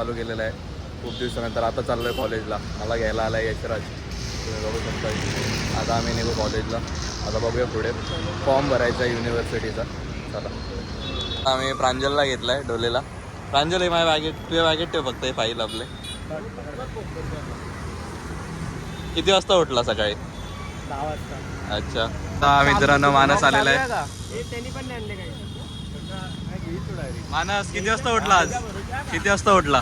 चालू केलेला आहे. खूप दिवसानंतर आता चाललो आहे कॉलेजला मला घ्यायला आला आहे यशराज. तुम्ही बघू शकता आता आम्ही निघू कॉलेजला आता बघूया पुढे. फॉर्म भरायचा आहे युनिव्हर्सिटीचा चला. आम्ही प्रांजलला घेतला आहे डोलेला. प्रांजल हे माझ्या बॅगेट तुझ्या बॅगेट ठेव फक्त हे फाईल आपले. किती वाजता उठला सकाळी? अच्छा. मित्रांनो मानस आलेला आहे हे त्यांनी पण नाही आणले काही मानस किती वाजता उठला आज? किती वाजता उठला?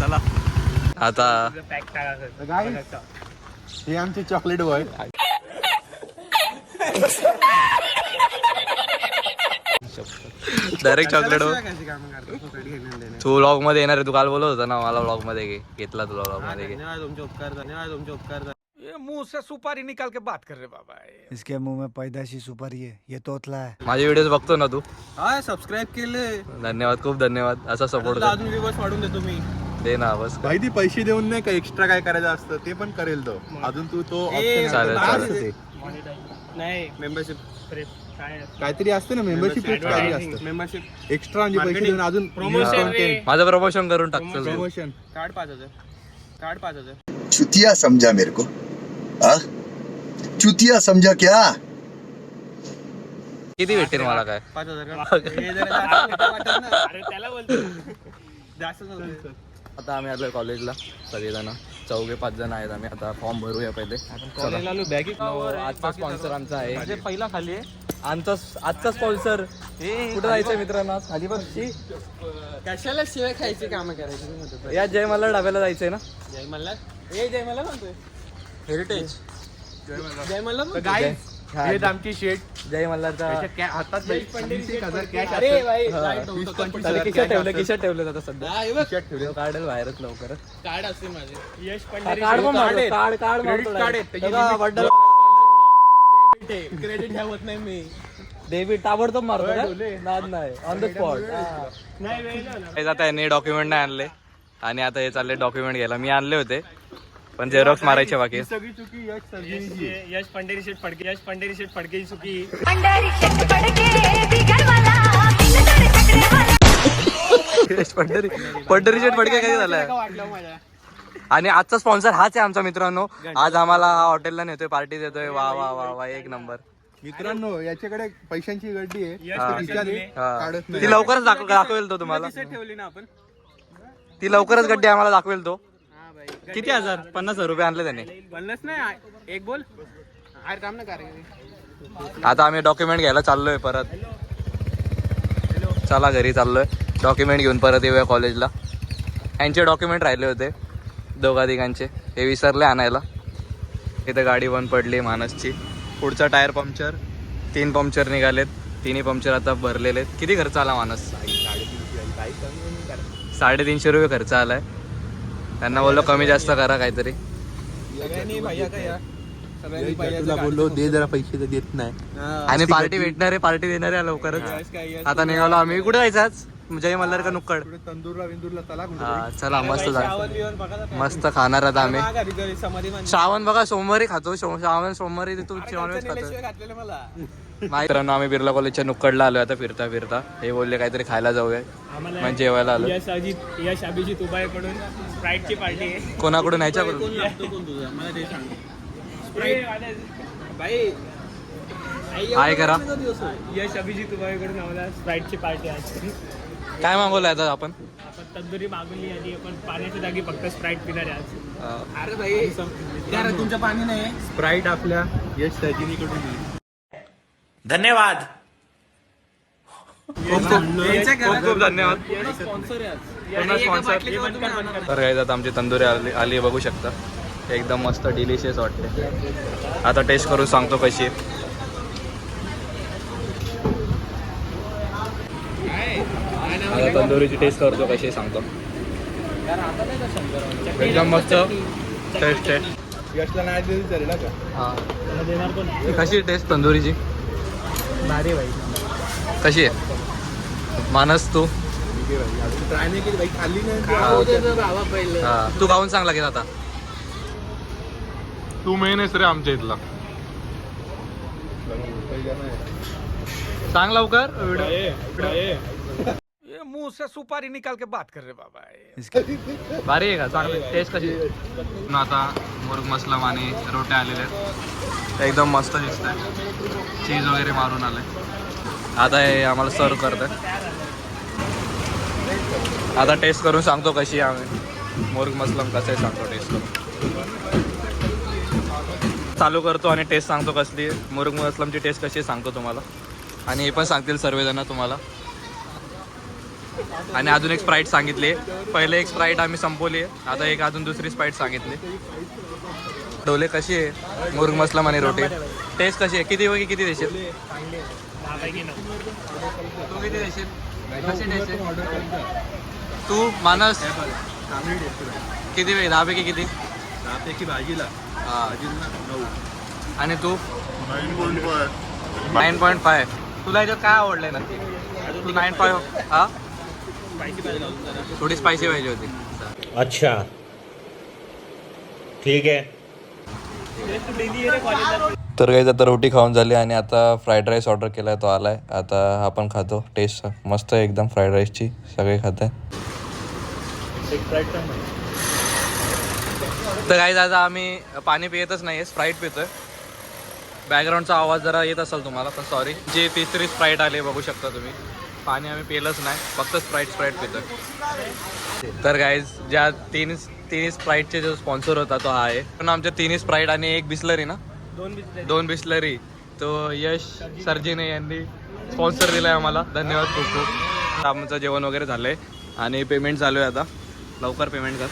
चला. आता पॅक टाका काय हे आमचे चॉकलेट बॉय डायरेक्ट चॉकलेट तू व्लॉगमध्ये येणार आहे. तू काल बोलत होता ना मला व्लॉगमध्ये घेतला तुला व्लॉगमध्ये धन्यवाद तुमचे उपकार धन्यवाद तुमचे उपकार इसके मुंह में पैदाशी सुपारी है ये तोतला है। माझे व्हिडिओज बघतो ना तू? हा सबस्क्राईब केले. धन्यवाद खूप धन्यवाद. असा सपोर्ट अजून दिवस वाढून देतो मी. दे ना बस भाई ती पैसे देऊन नाही का एक्स्ट्रा काय करायचं असतं? ते पण करेल तो. अजून तू तो option चालेल, काय चालेल. असतं ते? नाही. मेंबरशिप काय काहीतरी असते ना मेंबरशिप काहीतरी असतं. मेंबरशिप एक्स्ट्रा म्हणजे पैसे देऊन अजून Promotion रे. माझं प्रमोशन करून टाक चल. तू. प्रमोशन कार्ड पाच हजार. कार्ड पाच हजार. चुतिया समझा मेरे को। आ? चुतिया समझा क्या किती भेटेल मला काय पाच हजार. आता आम्ही आलोय कॉलेजला सगळेजण चौघे पाच जण आहेत आम्ही आता फॉर्म भरूया पहिले चला. आजचा स्पॉन्सर आमचा आहे पहिला खाली आमचा आजचा स्पॉन्सर कुठे जायचंय मित्रांनो खाली बघ. कशाला शिवाय खायची कामं करायची या जय मला डाब्याला जायचंय ना जय मल्हार ए जय मल्हार म्हणतोय हेरिटेज जय मल्हार. गाईज हा. हे आमची शेट जय मल्हारचा हातात ठेवलं. किशात ठेवलं आता सध्या. ठेवले. काढेल बाहेरच लवकरच. कार्ड असते माझे. यश कार्ड पण आहेत. कार्ड कार्ड limit- बड्डल क्रेडिट ठेवत नाही मी. डेबिट ताबडतोब मारतो नाही. ऑन द स्पॉट नाही आता यांनी डॉक्युमेंट नाही आणले. आणि आता हे चालले डॉक्युमेंट घ्यायला. मी आणले होते. पण झेरॉक्स मारायचे बाकी सगळी चुकी यश सर्जींची आहे. यश पंढरी शेठ फडके यश पंढरी शेठ फडके चुकी पडके पंढरी पंढरी शेट फडके कधी झालाय? वाटलं आणि आजचा स्पॉन्सर हाच आहे आमचा मित्रांनो. आज आम्हाला हा हॉटेलला नेतोय पार्टी देतोय वा वा वा वा एक नंबर. मित्रांनो याच्याकडे पैशांची गड्डी आहे. यश तो. काढत नाही. लवकरच दाखव- दाखवेल तो तुम्हाला. ठेवली ना आपण. ती लवकरच गड्डी आम्हाला दाखवेल तो. किती हजार? पन्नास हजार रुपये आणले त्याने. बोललंच नाही एक बोल. अरे काम ना कार्य आता आम्ही डॉक्युमेंट घ्यायला चाललोय परत. चला घरी चाललोय. डॉक्युमेंट घेऊन परत येऊया कॉलेजला यांचे डॉक्युमेंट राहिले होते. दोघा तिघांचे. हे विसरले आणायला. इथं गाडी बंद पडली मानसची. पुढचा टायर पंक्चर तीन पंक्चर निघालेत. तिन्ही पंक्चर आता भरलेले आहेत. किती खर्च आला मानस? साडेतीनशे रुपये खर्च आलाय. त्यांना बोललो कमी जास्त करा काहीतरी. तुला बोललो दे जरा पैसे तर देत नाही. आणि पार्टी भेटणार आहे पार्टी देणार आहे लवकरच. आता निघालो आम्ही. कुठे जायचं आज? जय मल्हार का नुक्कड? तंदूरला विंदूरला चला हा, चला मस्त श्रावण ना. मस्त खाणार आता आम्ही. श्रावण बघा सोमवारी खातो शो- श्रावण सोमवारी तू त्यांचं खातो मित्रांनो आम्ही बिर्ला कॉलेजच्या नुक्कडला आलोय आता फिरता फिरता. हे बोलले काहीतरी खायला जाऊया. मग जेवायला आलो यश अभिजित उबायकडून स्प्राईटची पार्टी आहे. कोणाकडून? ह्याच्याकडून मला ते सांग. भाई हाय करा. यश अभिजित उबायकडून आम्हाला स्प्राईटची पार्टी आहे. काय मागवलंय आता आपण? आपण तंदुरी मागवली आणि आपण पाण्याच्या जागी फक्त स्प्राईट पिणार आहे आज. अं, अरे भाई तुमचं पाणी नाही. स्प्राईट आपल्या यश सर्जिनीकडून येईल. खूप खूप खूप धन्यवाद. स्पॉन्सर आहे आज. पुन्हा sponsor. तर काय आता आमची तंदुरी आली आली बघू शकता. एकदम मस्त डिलिशियस वाटते. आता टेस्ट करून सांगतो कशी आहे. आता तंदुरीची टेस्ट करतो कशी आहे सांगतो. एकदम मस्त. टेस्ट आहे. यशला नाही दिली चालेल का? हा. देणार पण. कशी टेस्ट तंदुरीची? भारी भाई. कशी आहे? मानस तू? तू खाऊन सांग लागेल आता. तू मेन आहेस रे आमच्या इथला. सांग लवकर. मुंह से सुपारी निकाल के बात कर रहे बाबा भारी आहे का चांगली टेस्ट कशी? आता मुर्ग मसलम आणि रोट्या आलेल्या आहेत. एकदम मस्त दिसत आहे चीज वगैरे मारून आले आता हे आम्हाला सर्व करतं आता टेस्ट करून सांगतो कशी आहे आम्ही. मुर्ग मसलम कसं आहे सांगतो टेस्ट करून. चालू करतो आणि टेस्ट सांगतो कसली आहे. मुर्ग मसलमची टेस्ट कशी सांगतो तुम्हाला. आणि हे पण सांगतील सर्वजण तुम्हाला. आणि अजून एक स्प्राईट सांगितली. पहिले एक स्प्राईट आम्ही संपवली. आहे आता एक अजून दुसरी स्प्राईट सांगितली. डोले कशी आहे? मुर्ग मसलम आणि रोटी. टेस्ट कशी आहे? किती वगैरे किती देशील? तू किती देशील कशी टेस्ट आहे? तू मानस किती वेळ? दहा पैकी किती हा. भाजीला नऊ. आणि तू? नाईन पॉईंट फाय तुला याच्यात काय आवडलंय नक्की? तू नाईन फाय हा? थोडी स्पायसी पाहिजे होती. अच्छा. ठीक है तर काही आता रोटी खाऊन झाली आणि आता फ्राईड राईस ऑर्डर केला आहे तो आला आहे आता आपण खातो. टेस्ट मस्त आहे एकदम फ्राईड राईसची सगळे खात आहे तर काही आता आम्ही पाणी पितच नाही आहे स्प्राईट पितोय बॅकग्राऊंडचा आवाज जरा येत असेल तुम्हाला पण सॉरी जे तिसरी स्प्राईट आली बघू शकता तुम्ही. पाणी आम्ही पिलंच नाही फक्त स्प्राईट स्प्राईट पितोय. तर गाईज ज्या तीन तिन्ही स्प्राईटचे जो स्पॉन्सर होता तो हा आहे. पण आमच्या तिन्ही स्प्राईट आणि एक बिस्लरी ना? दोन बिस्लरी. तो यश सरजीने यांनी स्पॉन्सर दिला आहे आम्हाला. धन्यवाद खूप खूप. आमचं जेवण वगैरे झालं आहे आणि पेमेंट चालू आहे आता. लवकर पेमेंट कर.